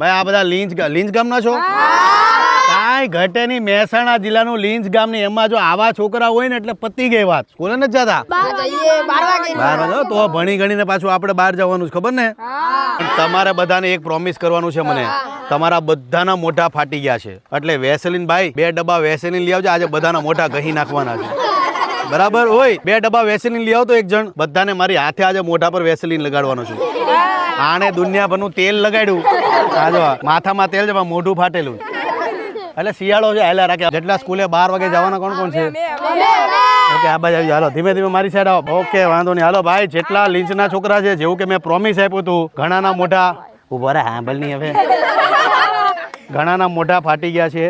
ભાઈ આ બધા લીંચ લીંચ ગામના છો? કાંઈ ઘટે નહીં. મહેસાણા જિલ્લાનું લીંચ ગામની એમાં જો આવા છોકરા હોય ને એટલે પતી ગઈ વાત. સ્કૂલે નથી જતા? બહાર વાગે. તો ભણી ગણીને પાછું આપણે બહાર જવાનું છે ખબર ને? તમારે બધાને એક પ્રોમિસ કરવાનું છે મને. તમારા બધાના મોઢા ફાટી ગયા છે. એટલે વેસલીન ભાઈ બે ડબ્બા વેસલીન લઈ આવજો. આજે બધાના મોઢા કહી નાખવાના છે. બરાબર? હોય બે ડબ્બા વેસલીન લઈ આવતો એક જણ. બધાને મારી હાથે આજે મોઢા પર વેસલીન લગાડવાનો છું. આણે દુનિયાભરનું તેલ લગાડ્યું. આજો માથામાં તેલ છે મોઢું ફાટેલું. એટલે શિયાળો છે હાલ્યા રાખે. જેટલા સ્કૂલે બાર વાગે જવાના કોણ કોણ છે? ઓકે આ બાજુ હાલો ધીમે ધીમે મારી સાઈડ આવો. ઓકે વાંધો નહીં. હાલો ભાઈ જેટલા લીંચના છોકરા છે જેવું કે મેં પ્રોમિસ આપ્યું હતું ઘણાના મોઢા ઊભા રહે હાંભલ નહીં હવે. ઘણાના મોઢા ફાટી ગયા છે.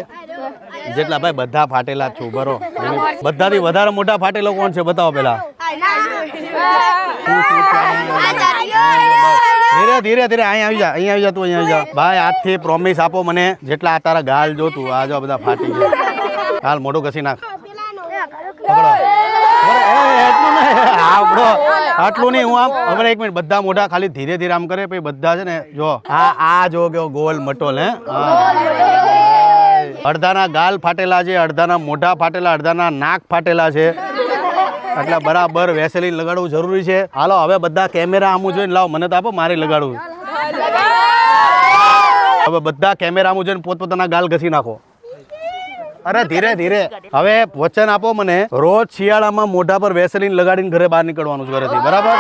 જેટલા ભાઈ બધા ફાટેલા છું બરો બધાથી વધારે મોઢા ફાટેલો કોણ છે બતાવો પેલા ધીરે ધીરે ધીરે અહીં આવી જા અહીં આવી જા તું અહીં આવી જા. ભાઈ આજથી પ્રોમિસ આપો મને જેટલા આ તારા ગાલ જો તું આ જો બધા ફાટી ગયા. હાલ મોઢું ઘસી નાખ. આટલું નહીં હું આમ હવે એક મિનિટ બધા મોઢા ખાલી ધીરે ધીરે આમ કરે પછી બધા છે ને જો આ આ જો કેવો ગોલ મટોલ હે? હા. અડધાના ગાલ ફાટેલા છે, અડધાના મોઢા ફાટેલા, અડધાના નાક ફાટેલા છે. એટલે બરાબર વેસેલીન લગાડવું જરૂરી છે. હાલો, હવે બધા કેમેરા આમું જોઈને લાવો. મને તો આપો, મારે લગાડવું. હવે બધા કેમેરા આમું જોઈને પોતપોતાના ગાલ ઘસી નાખો. અરે, ધીરે ધીરે. હવે વચન આપો મને. રોજ શિયાળામાં મોઢા પર વેસલીન લગાડીને ઘરે બહાર નીકળવાનું છે ઘરેથી. બરાબર?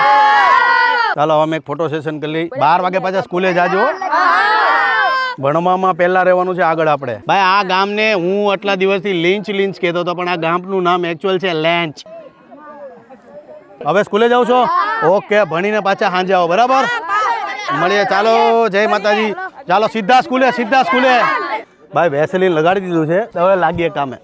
ચાલો, હવે અમે એક ફોટો સેશન કરી લઈ. બાર વાગે પાછા સ્કૂલે જાજો. ભણવામાં પહેલા રહેવાનું છે આગળ આપણે. ભાઈ આ ગામને હું આટલા દિવસથી લીંચ લીંચ કહેતો હતો પણ આ ગામનું નામ એકચ્યુઅલ છે લેન્ચ હવે સ્કૂલે જાવ છો? ઓકે ભણીને પાછા સાંજે આવો બરાબર? મળીએ ચાલો જય માતાજી. ચાલો સીધા સ્કૂલે સીધા સ્કૂલે. ભાઈ વેસેલીન લગાડી દીધું છે હવે લાગીએ કામે.